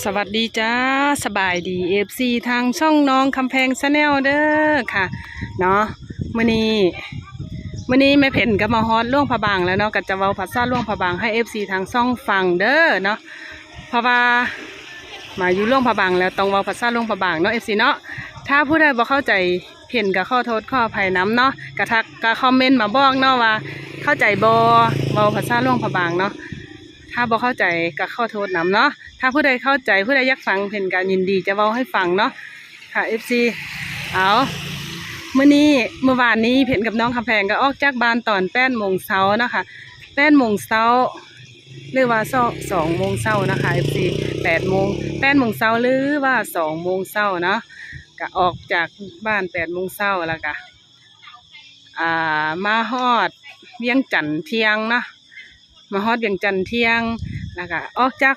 สวัสดีจ้าสบายดีเอฟซีทางช่องน้องคำแพงชาแนลเด้อค่ะเนาะมื่อนี้มื่อนี้แม่เพ่นก็มาฮอตล่วงพระบางแล้วเนาะก็จะเว้าภาษาล่วงพระบางให้เอฟซีทางช่องฟังเด้อเนาะเพราะว่ามาอยู่ล่วงพระบางแล้วต้องเว้าภาษาล่วงพระบางเนาะเอฟซีเนาะถ้าผู้ใดบ่เข้าใจเพ่นก็ข้อโทษขออภัยน้ำเนาะกระทักก็คอมเมนต์มาบอกเนาะว่าเข้าใจบ่เว้าภาษาล่วงพระบางเนาะ ถ้าบ่เข้าใจก็ข้อโทษนำเนาะถ้าผู้ใดเข้าใจผู้ใดอยากฟังเพิ่นการยินดีจะเว้าให้ฟังเนาะค่ะ FC เอาเมื้อนี้เมื่อวานนี้เพ่นกับน้องคำแพงก็ออกจากบ้านตอน8โมงเช้าเนาะค่ะ8โมงเช้าหรือว่า2โมงเช้านะคะ FC 8โมง8โมงเช้าหรือว่า2โมงเช้านะก็ออกจากบ้าน8โมงเช้าแล้วก็อ่ามาฮอดเวียงจันทน์เที่ยงนะ มาฮอดเวียงจันทน์เที่ยงแล้วก็ออกจาก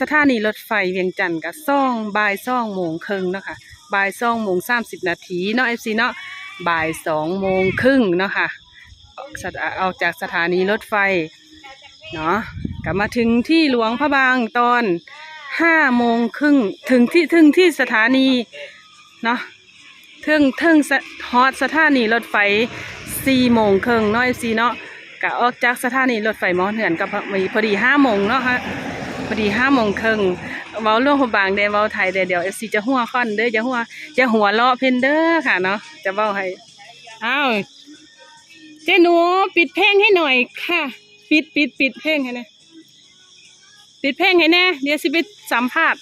สถานีรถไฟเวียงจันทน์ก็ซ่องบ่ายซ่องโมงครึ่งเนาะค่ะบ่ายซ่องโมงสามสิบนาทีเนาะเอฟซีเนาะบ่ายสองโมงครึ่งเนาะค่ะออกสถาออกจากสถานีรถไฟเนาะก็มาถึงที่หลวงพระบางตอนห้าโมงครึ่งถึงที่ถึงที่สถานีเนาะถึงถึงฮอดสถานีรถไฟสี่โมงครึ่งเนาะเอฟซีเนาะ กะออกจากสถานีรถไฟมอเถื่อนกับมีพอดีห้าโมงเนาะฮะพอดีห้าโมงครึ่งเว้าเรื่องหัวบางเดเว้าไทยเดเดี๋ยวเอฟซีจะหัวค่อนเด้อจะหัวจะหัวเลาะเพนเด้อค่ะเนาะจะเว้าให้อ้าวเจ๊หนูปิดเพลงให้หน่อยค่ะ ปิดปิดปิดเพลงให้แน่ปิดเพลงให้แน่เดี๋ยวสิไปสัมภาษณ์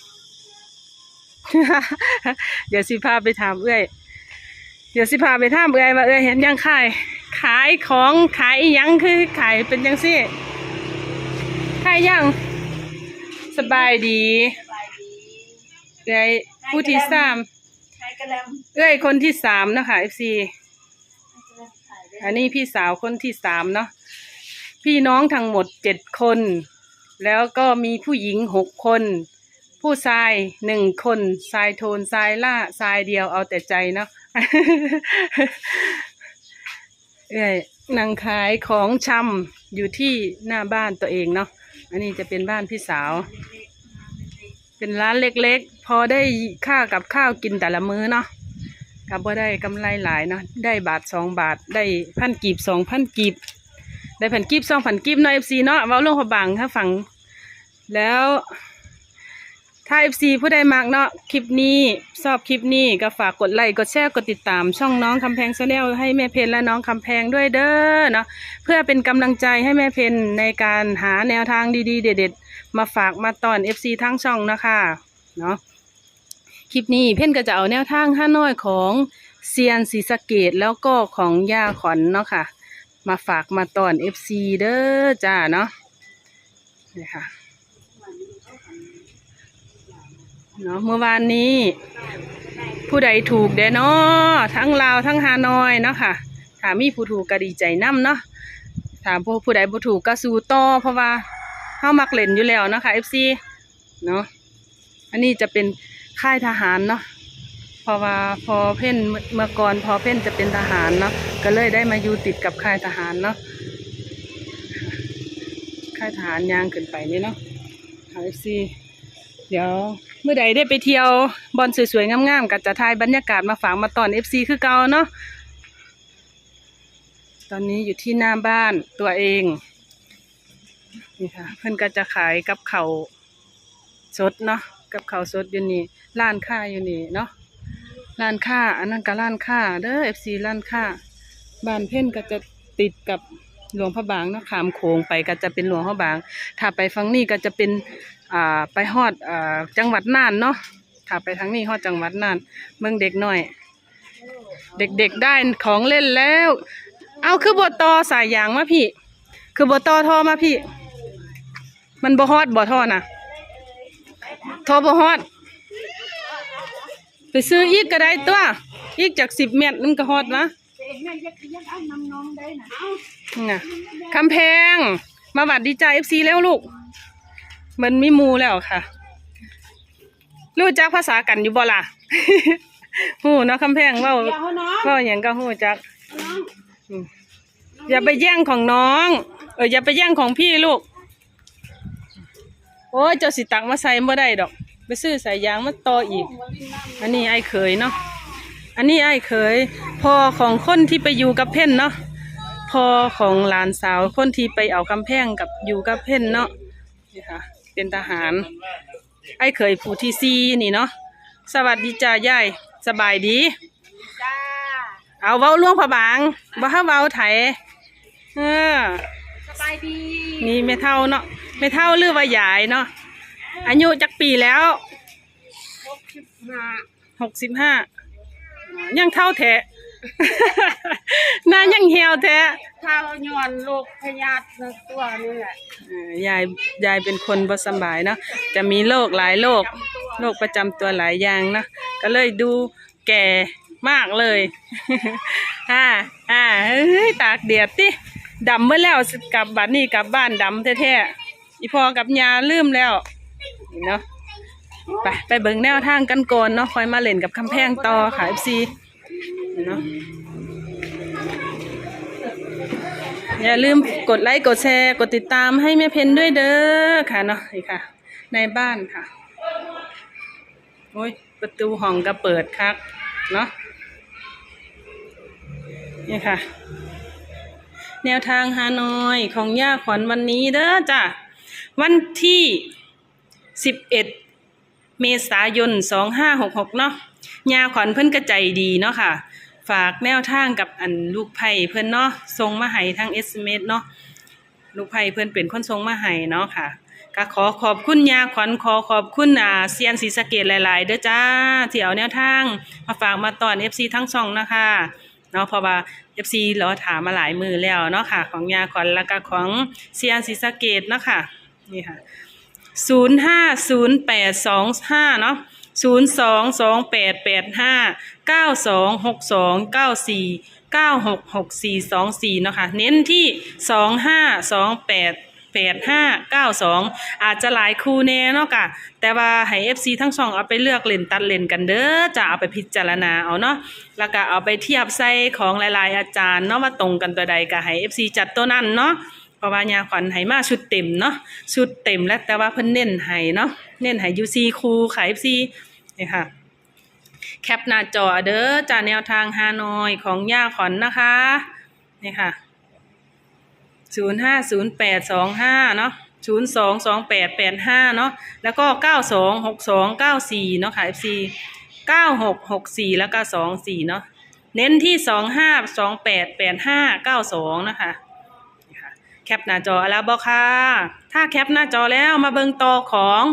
เดี๋ยวสิพาไปถามเอ้อย เดี๋ยวสิพาไปถามเอ้อยว่าเอ้อยเห็นยังขายขายของขายอิหยังคือขายเป็นยังซี่ขายยังสบายดีเอ้ยผู้ที่สามขายกระลเอ้ยคนที่สามเนาะคะเอฟซีำขายได้อันนี้พี่สาวคนที่สามเนาะพี่น้องทั้งหมดเจ็ดคน แล้วก็มีผู้หญิงหกคน ผู้ชายหนึ่งคนชายโทนชายล่าชายเดียวเอาแต่ใจเนาะ เอ้ยนางขายของชำอยู่ที่หน้าบ้านตัวเองเนาะอันนี้จะเป็นบ้านพี่สาว เป็นร้านเล็กๆ พอได้ค่ากับข้าวกินแต่ละมื้อเนาะกับว่าได้กำไรหลายเนาะได้บาทสองบาทได้พันกีบสองพันกีบได้พันกีบสองพันกีบเนาะเอฟซีเนาะเว้าลงพอบางถ้าฟังแล้ว ถ้าเอฟซีผู้ใดมากเนาะคลิปนี้ชอบคลิปนี้ก็ฝากกดไลค์กดแชร์กดติดตาม ช่องน้องคำแพงชาแนลให้แม่เพนและน้องคำแพงด้วยเด้อเนาะเพื่อเป็นกำลังใจให้แม่เพนในการหาแนวทางดีๆ เด็ด ๆ มาฝากมาตอนเอฟซีทั้งช่องนะคะเนาะคลิปนี้เพ่นก็จะเอาแนวทางห้าน้อยของเซียนศรีสะเกดแล้วก็ของยาขอนเนาะค่ะ มาฝากมาตอนเอฟซีเด้อจ้าเนาะนี่ค่ะ เนาะเมื่อวานนี้ ผู้ใดถูกเด้เนาะทั้งลาวทั้งฮานอยเนาะค่ะถามมีผู้ถูกก็ดีใจนํเนาะถ้าผู้ผู้ใดบ่ถูกก็สู้ต่อเพราะว่าเฮามักเล่นอยู่แล้วเนาะค่ะ FC เนาะอันนี้จะเป็นค่ายทหารเนาะเพราะว่าพอเพ่นเมื่อก่อนพอเพ่นจะเป็นทหารเนาะก็เลยได้มาอยู่ติดกับค่ายทหารเนาะค่ายทหารยางขึ้นไปนี่เนาะค่ะ FC เดี๋ยว เมื่อใดได้ไปเที่ยวบอลสวยๆงามๆก็จะถ่ายบรรยากาศมาฝากมาตอนเอฟซีคือเก่าเนาะตอนนี้อยู่ที่หน้าบ้านตัวเองนี่ค่ะเพื่อนก็จะขายกับเขาสดเนาะกับเขาสดอยู่นี่ร้านค้าอยู่นี่เนาะร้านค้า อันนั้นก็ร้านค้าเด้อเอฟซีร้านค้าบ้านเพื่อนก็จะติดกับหลวงพระบางเนาะขามโขงไปก็จะเป็นหลวงพระบาง ถ้าไปฝั่งนี้ก็จะเป็น อ่าไปฮอดอ่าจังหวัดน่านเนาะถ้าไปทางนี้ฮอดจังหวัดน่านเมืองเด็กหน่อย เด็กๆได้ของเล่นแล้ว เอาคือบตอสายยางมาพี่ คือบตอทอมาพี่ มันบ่ฮอดบ่ทอนะทอบ่ฮอด ไปซื้ออีกก็ได้ตัว อีกจากสิบเมตรมันก็ฮอดนะเองนั่นะคำแพง มาบัดดีใจเอฟซีแล้วลูก มันมีหมูแล้วค่ะรู้จักภาษากันอยู่บ่ล่ะ หูเนาะคำแพงเว่าอย่าเอาน้องเว่าอย่างก็หูจักน้องอืมอย่าไปแย่งของน้อง เอออย่าไปแย่งของพี่ลูก โอ้ยเจ้าสิตักมาใส่บ่ได้ดอก ไปซื้อสายยางมาต่ออีก อันนี้ไอ้เคยเนาะอันนี้ไอ้เคยพ่อของคนที่ไปอยู่กับเพ่นเนาะพ่อของหลานสาวคนที่ไปเอากำแพงกับอยู่กับเพ่นเนาะนี่ค่ะ เป็นทหาร ไอ้เคยผู้ที่ซีนี่เนาะสวัสดีจ้ายายสบายดีจ้าเอาเว้าล่วงผาบางบ่ฮาเว้าไถเออสบายดีนี่ไม่เท่าเนาะไม่เท่าหรือว่ายายเนาะอายุจักปีแล้วหกสิบห้าหกสิบห้ายังเท่าแท้ หน้ายังเหี่ยวแท้ถ้าย้อนโรคพยาธิในตัวนี่แหละเอ่อยายยายเป็นคนบ่สำบายเนาะจะมีโรคหลายโรคจำตัวโรคประจำตัวหลายอย่างเนาะก็เลยดูแก่มากเลย อ่าอ่าเฮ้ยตากเดียดติดำเมื่อแล้วกลับบัดนี้กลับบ้านดำแท้ๆอีพอกับยาลืมแล้วนี่เนาะไปไปเบิ่งแนวทางกันก่อนเนาะคอยมาเล่นกับคำแพงต่อค่ะ FC เนาะอย่าลืมกดไลค์กดแชร์ กดติดตามให้แม่เพนด้วยเด้อค่ะเนาะนี่ค่ะ ในบ้านค่ะ โอ้ย ประตูห้องก็เปิดครับเนาะนี่ค่ะ แนวทางฮานอยของย่าขวัญวันนี้เด้อจ้ะ วันที่สิบเอ็ดเมษายนสองห้าหกหกเนาะยาขวัญเพิ่นกระใจดีเนาะค่ะ ฝากแนวทางกับอันลูกไผ่เพิ่อนเนาะส่งมาให้ทางเอสเมเนาะลูกไผ่เพื่อนเป็นคนทรงมาให้เนาะค่ะก็ขอขอบคุณยาขวัญขอขอบคุณอ่าเซียนศรีสะเกดหลายๆเด้อจ้าที่เอาแนวทางมาฝากมาตอน FC ทั้งสองนะคะเนาะเพราะว่า FC เราถามมาหลายมือแล้วเนาะค่ะ ของยาขวัญแล้วก็ของเซียนศรีสะเกดเนาะค่ะนี่ค่ะศูนย์ห้าศูนย์แปดสองห้าเนาะ ศูนย์สองสองแปดแปดห้าเก้าสองหกสองเก้าสี่เก้าหกหกสี่สองสี่เนาะค่ะเน้นที่สองห้าสองแปดแปดห้าเก้าสองอาจจะหลายคู่แน่เนาะค่ะแต่ว่าให้เอฟซีทั้งสองเอาไปเลือกเล่นตัดเล่นกันเด้อจะเอาไปพิจารณาเอาเนาะแล้วก็เอาไปเทียบใส่ของหลายๆ อาจารย์เนาะว่าตรงกันตัวใดก็ให้เอฟซีจัดตัวนั้นเนาะเพราะว่ายาขวัญให้มาชุดเต็มเนาะชุดเต็มแล้วแต่ว่าเพิ่นเน้นให้เนาะเน้นให้ยูซีคูค่ะเอฟซี นี่ค่ะ แคปหน้าจอเด้อจากแนวทางฮานอยของย่าขอนนะคะ นี่ค่ะศูนย์ห้าศูนย์แปดสองห้าเนาะศูนย์สองสองแปดแปดห้าเนาะแล้วก็เก้าสองหกสองเก้าสี่เนาะค่ะ FC เก้าหกหกสี่แล้วก็สองสี่เนาะเน้นที่สองห้าสองแปดแปดห้าเก้าสองนะคะแคปหน้าจอแล้วบอกค่ะ ถ้าแคปหน้าจอแล้วมาเบิ่งต่อของ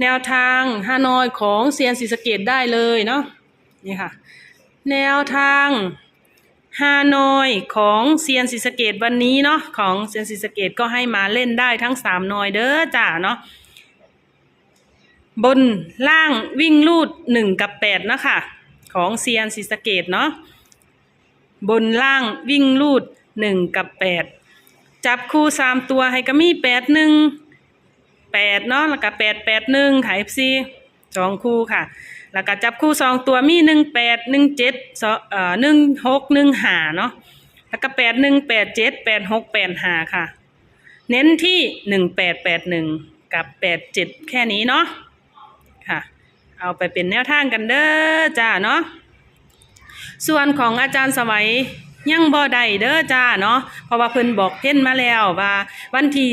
แนวทางฮานอยของเซียนศรีสะเกดได้เลยเนาะนี่ค่ะ แนวทางฮานอยของเซียนศรีสะเกดวันนี้เนาะของเซียนศรีสะเกดก็ให้มาเล่นได้ทั้งสามนอยเด้อจ้าเนาะบนล่างวิ่งลูดหนึ่งกับแปดนะคะของเซียนศรีสะเกดเนาะบนล่างวิ่งลูดหนึ่งกับแปดจับคู่สามตัวให้ก็มีแปดหนึ่ง แปดเนาะแล้วก็แปดแปดหนึ่งค่ะ FC สองคู่ค่ะ แล้วก็จับคู่สองตัวมีหนึ่งแปดหนึ่งเจ็ดสองเอ่อหนึ่งหกหนึ่งหาเนาะแล้วก็แปดหนึ่งแปดเจ็ดแปดหกแปดหาค่ะ เน้นที่หนึ่งแปดแปดหนึ่งกับแปดเจ็ดแค่นี้เนาะค่ะ เอาไปเป็นแนวทางกันเด้อจ้าเนาะส่วนของอาจารย์สวัยยังบ่ได้เด้อจ้าเนาะเพราะว่าเพิ่นบอกเพ่นมาแล้วว่าวันที่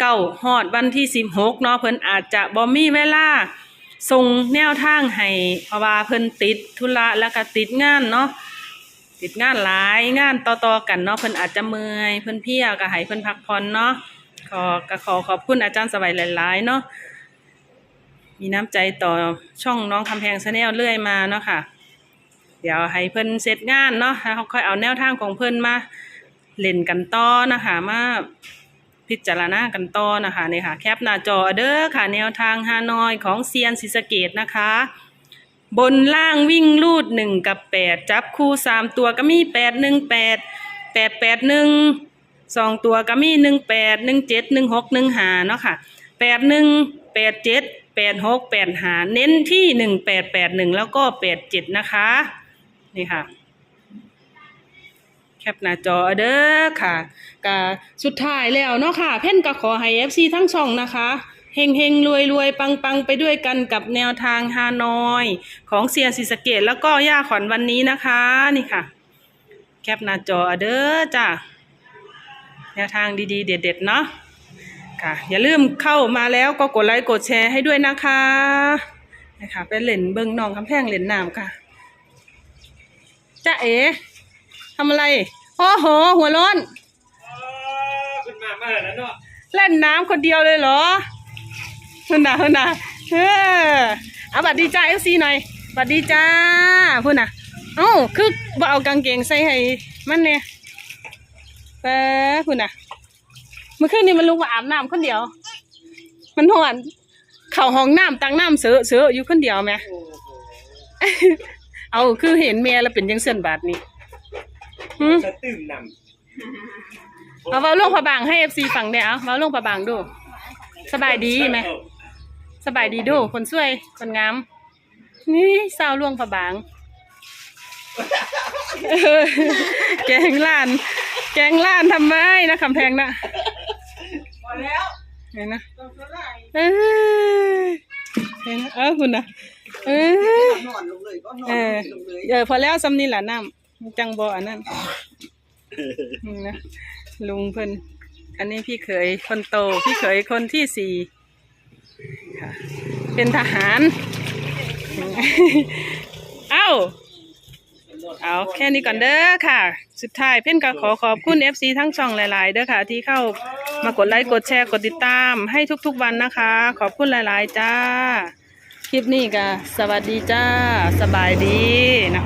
เก้าฮอดวันที่สิบหกเนาะเพิ่นอาจจะบ่มีเวลาส่งแนวทางให้เพราะว่าเพิ่นติดธุระแล้วก็ติดงานเนาะติดงานหลายงานต่อๆกันเนาะเพิ่นอาจจะเมื่อยเพิ่นเพียก็ให้เพิ่นพักผ่อนเนาะขอก็ขอขอบคุณอาจารย์สบายหลายๆเนาะมีน้ำใจต่อช่องน้องคำแพงชาแนลเรื่อยมาเนาะค่ะ เดี๋ยวให้เพิ่นเสร็จงานเนาะแล้วเขาค่อยเอาแนวทางของเพิ่นมาเล่นกันต่อนะคะมา พิจารณากันต่อนะคะนี่ค่ะแคปหน้าจอเด้อค่ะแนวทางฮานอยของเซียนศรีสเกดนะคะ บนล่างวิ่งลูดหนึ่งกับแปดจับคู่สามตัวก็มีแปดหนึ่งแปดแปดแปดหนึ่งสองตัวก็มีหนึ่งแปดหนึ่งเจ็ดหนึ่งหกหนึ่งหาเนาะค่ะแปดหนึ่งแปดเจ็ดแปดหกแปดหาเน้นที่หนึ่งแปดแปดหนึ่งแล้วก็แปดเจ็ดนะคะนี่ค่ะ แคปหน้าจอเด้อค่ะกะสุดท้ายแล้วเนาะค่ะ เพ่นก็ขอให้ FC ทั้งช่องนะคะเฮงเฮงรวยรวยปังปังไปด้วยกันกับแนวทางฮานอย ของเซียศิสเกตแล้วก็ย่าขวัญวันนี้นะคะ นี่ค่ะ แคปหน้าจอเด้อจ้าแนวทางดีๆ เด็ดๆเนาะค่ะอย่าลืมเข้ามาแล้วก็กดไลค์กดแชร์ให้ด้วยนะคะนะคะไปเล่นเบิงนองคำแพงเล่นน้ำค่ะจ้าเอ๋ ทำอะไรโอ้โหหัวร้อน ขึ้นมามาแล้วเนาะเล่นน้ำคนเดียวเลยเหรอพุ่นน่ะพุ่นน่ะเออเอาบัดดีจ้าเอฟซีหน่อยบัดดีจ้าพุ่นน่ะเอ้าคือบ่เอากางเกงใส่ให้มันเนี่ยเออพุ่นน่ะเมื่อคืนนี้มันลุกมาอาบน้ำคนเดียว มันหอนเข่าห้องน้ำตังน้ำเสือเสืออยู่คนเดียวไหมโอ้โหเอาคือเห็นเมียแล้วเป็นยังเส้นบาทนี่ หืม จะตื่นนเอาเว้าลงพระบางให้เอฟซีฟังเนี่ยเอาเว้าลงพระบางดูำสบายดีไหม สบายดีดูคนสวยคนงาม นี่สาวล่วงพระบางเออแกงล้าน แกงล้านทำไมนะคำแพงนะพอแล้วเห็นนะต้องเท่าไหร่เออเห็นนะเออคุณนะเออนอนลงเลยก็นอนเออลงเลยเออพอแล้วซ้ำนี่แหละน้ำ จังบออันนั้นนี่นะลุงเพิ่นอันนี้พี่เขยคนโต พี่เขยคนที่สี่ค่ะเป็นทหาร เอ้า เอาแค่นี้ก่อนเด้อค่ะ สุดท้ายเพ่นก็ขอขอบคุณ FC ทั้งช่องหลาย ๆ เด้อค่ะ ที่เข้ามากดไลค์กดแชร์กดติดตามให้ทุกๆวันนะคะ ขอบคุณหลาย ๆ จ้า คลิปนี้ก็สวัสดีจ้า สบายดีนะ